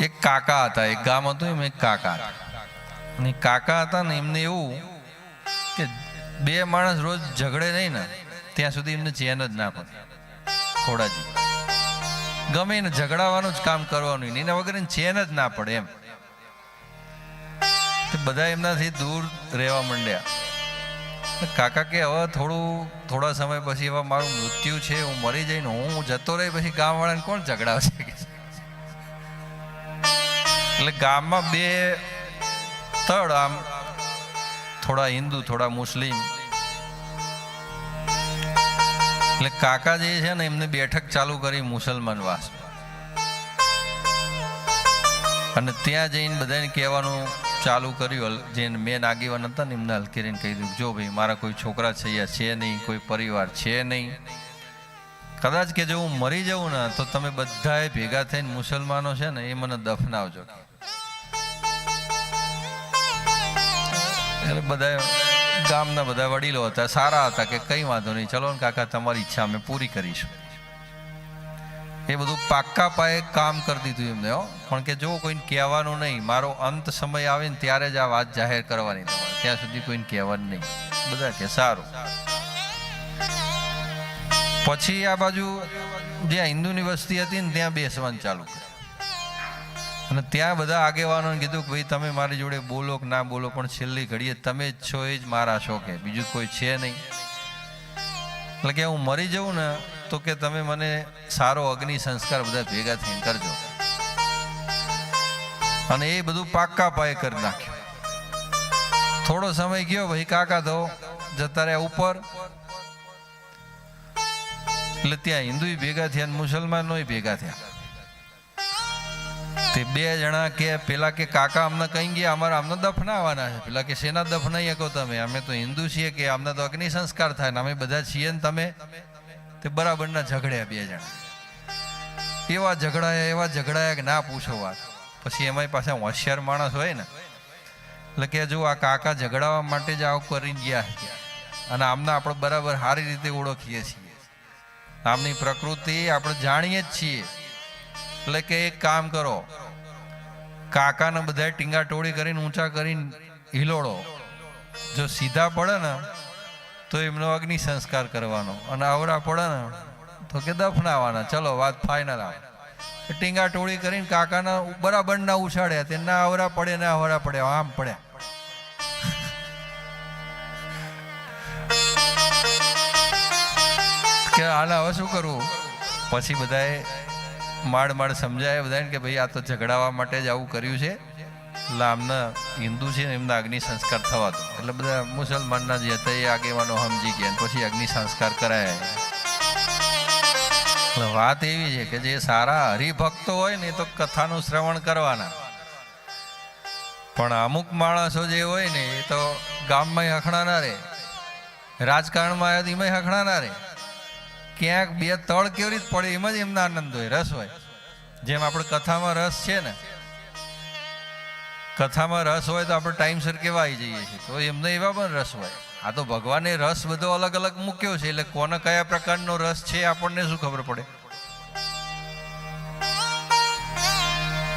એક કાકા હતા, એક ગામ હતું એમ એક કાકા હતા. અને કાકા હતા ને એમને એવું કે બે માણસ રોજ ઝઘડે નહીં ને, ત્યાં સુધી એમને ચેન જ ના પડે. ખોડાજી. ગમે એને ઝઘડાવાનું જ કામ કરવાનું, એના વગર ચેન જ ના પડે એમ. બધા એમનાથી દૂર રહેવા માંડ્યા. કાકા કે, હવે થોડું, થોડા સમય પછી હવે મારું મૃત્યુ છે, હું મરી જઈને હું જતો રહી, પછી ગામવાળાને કોણ ઝઘડાવશે? એટલે ગામમાં બે તળ આમ થોડા હિન્દુ, થોડા મુસ્લિમ. એટલે કાકા જે છે ને, એમને બેઠક ચાલુ કરી મુસલમાન વાસ. અને ત્યાં જઈને બધાને કહેવાનું ચાલુ કર્યું. જે મેન આગેવાન હતા ને, એમને હલકેરીને કહી દીધું, જો ભાઈ, મારા કોઈ છોકરા છૈયા છે નહીં, કોઈ પરિવાર છે નહીં. કદાચ કે જો હું મરી જાઉં ને, તો તમે બધાએ ભેગા થઈને મુસલમાનો છે ને, એ મને દફનાવજો. એટલે બધા ગામના બધા વડીલો હતા, સારા હતા કે કંઈ વાંધો નહીં. ચલો ને કાકા, તમારી ઈચ્છા અમે પૂરી કરીશું. એ બધું પાક્કા પાયે કામ કરી દીધું એમને, હો. પણ કે જો કોઈને કહેવાનું નહીં, મારો અંત સમય આવે ને ત્યારે જ આ વાત જાહેર કરવાની ત્યાં સુધી કોઈને કહેવાનું નહીં. બધા કે સારું. પછી આ બાજુ જ્યાં હિન્દુની વસ્તી હતી ને, ત્યાં બેસવાનું ચાલુ કર્યું. અને ત્યાં બધા આગેવાનોને કીધું કે ભાઈ તમે મારી જોડે બોલો કે ના બોલો, પણ છેલ્લી ઘડીએ તમે જ છો, એ જ મારા છો કે બીજું કોઈ છે નહીં. એટલે કે હું મરી જાઉં ને, તો કે તમે મને સારો અગ્નિ સંસ્કાર બધા ભેગા થઈને કરજો. અને એ બધું પાક્કા પાયે કરી નાખ્યું. થોડો સમય ગયો, ભાઈ કાકા તો જતા રહ્યા ઉપર. એટલે ત્યાં હિન્દુ ભેગા થયા મુસલમાનો ભેગા થયા. તે બે જણા કે પેલા કે કાકા અમને કહી ગયા, અમારે અમને દફનાવાના છે. પેલા કે, શેના દફનાઈ શકો તમે? અમે તો હિન્દુ છીએ કે અમને તો અગ્નિ સંસ્કાર થાય ને અમે બધા છીએ ને તમે. તે બરાબરના ઝઘડ્યા બે જણા. એવા ઝઘડાયા એવા ઝઘડાયા કે ના પૂછો વાત. પછી એમાંય પાછા હોશિયાર માણસ હોય ને, એટલે કે જો આ કાકા ઝઘડાવા માટે જ આવું કરીને ગયા અને આમને આપણે બરાબર સારી રીતે ઓળખીએ છીએ. આમની પ્રકૃતિ આપણે જાણીએ જ છીએ. એટલે કે એક કામ કરો કાકાને બધા ટીંગા ટોળી કરીને ઊંચા કરીને હિલોડો. જો સીધા પડે ને, તો એમનો અગ્નિ સંસ્કાર કરવાનો. અને આવરા પડે ને, તો કે દફનાવાના. ચલો, વાત ફાઇનલ આવે. ટીંગા ટોળી કરીને કાકાના બરાબર ના ઉછાડ્યા તે ના આવરા પડે, ના આવરા પડે, આમ પડ્યા કે હાલ હવે શું કરવું? પછી બધાએ માડ માડ સમજાય બધાને કે ભાઈ આ તો ઝઘડાવા માટે જ આવું કર્યું છે. એટલે આમના હિન્દુ છે ને એમના અગ્નિ સંસ્કાર થવા દો. એટલે બધા મુસલમાનના જે હતા એ આગેવાનો સમજી ગયા પછી અગ્નિ સંસ્કાર કરાયા. વાત એવી છે કે જે સારા હરિભક્તો હોય ને એ તો કથાનું શ્રવણ કરવાના. પણ અમુક માણસો જે હોય ને એ તો ગામમાં હખણાના રહે રાજકારણમાં આવ્યા તો એમાંય હખણાના રહે ક્યાંક બે તળ કેવી રીતે પડે એમાં જ એમના આનંદ હોય, રસ હોય. જેમ આપણે કથામાં રસ છે ને, કથામાં રસ હોય તો આપણે ટાઈમસર કેવા આવી જઈએ છીએ? તો એમને એવા પણ રસ હોય. આ તો ભગવાને રસ બધો અલગ અલગ મૂક્યો છે, એટલે કોને કયા પ્રકારનો રસ છે આપણને શું ખબર પડે?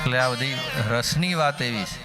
એટલે આ બધી રસની વાત એવી છે.